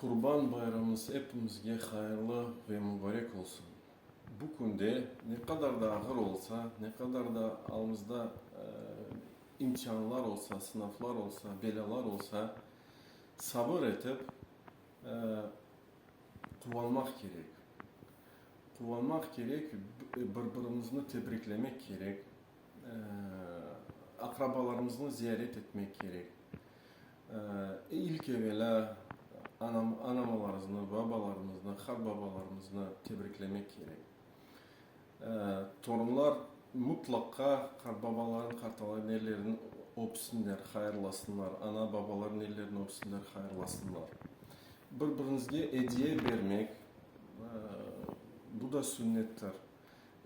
Kurban bayramımız hepimizge hayırlı ve mübarek olsun. Bu günde ne kadar da ağır olsa, ne kadar da alımızda e, imkanlar olsa, sınavlar olsa, belalar olsa sabır edip e, kullanmak gerek. Kullanmak gerek, b- birbirimizni tebriklemek gerek, e, akrabalarımızı ziyaret etmek gerek. E, ilk evvela anam, anamalarımızı, babalarımızı, har babalarımızı tebriklemek gerek. E, torunlar mutlaka kar babaların, kartaların ellerini öpsünler, hayırlasınlar. Ana babaların ellerini öpsünler, hayırlasınlar. Birbirinizge hediye vermek, e, bu da sünnettir.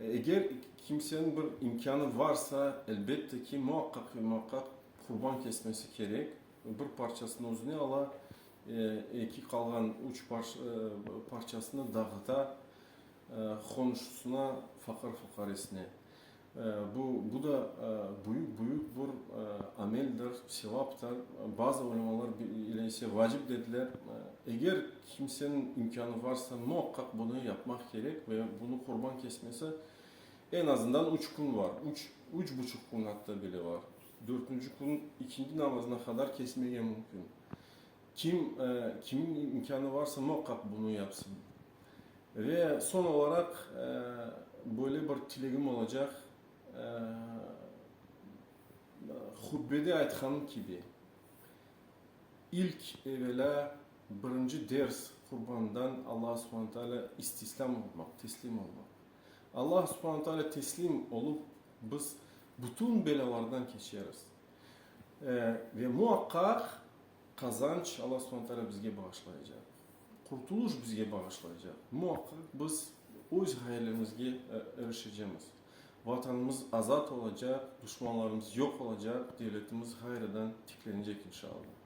Eğer kimsenin bir imkanı varsa elbette ki muhakkak ve muhakkak kurban kesmesi gerek. Bir parçasını özüne ala, iki kalan üç parça, e, parçasını dağıta, e, fukaresine. E, bu, bu da e, büyük büyük bir e, ameldir, sevaptır. Bazı ulemalar ile ise vacip dediler. E, Eğer kimsenin imkanı varsa muhakkak bunu yapmak gerek ve bunu kurban kesmesi en azından üç gün var. Üç, üç buçuk gün hatta bile var. Dördüncü gün ikinci namazına kadar kesmeye mümkün. Kim e, kimin imkanı varsa muhakkak bunu yapsın. Ve son olarak e, böyle bir dileğim olacak. E, hutbede aytkan gibi ilk evvela birinci ders kurbandan Allah subhanahu teala istislam olmak, teslim olmak. Allah subhanahu teala teslim olup biz bütün belalardan geçeriz. E, ve muhakkak kazanç Allah subhanahu teala bizge bağışlayacak. Kurtuluş bizge bağışlayacak. Muhakkak biz öz hayallerimizge e, erişeceğiz. Vatanımız azat olacak, düşmanlarımız yok olacak, devletimiz hayırdan tiklenecek inşallah.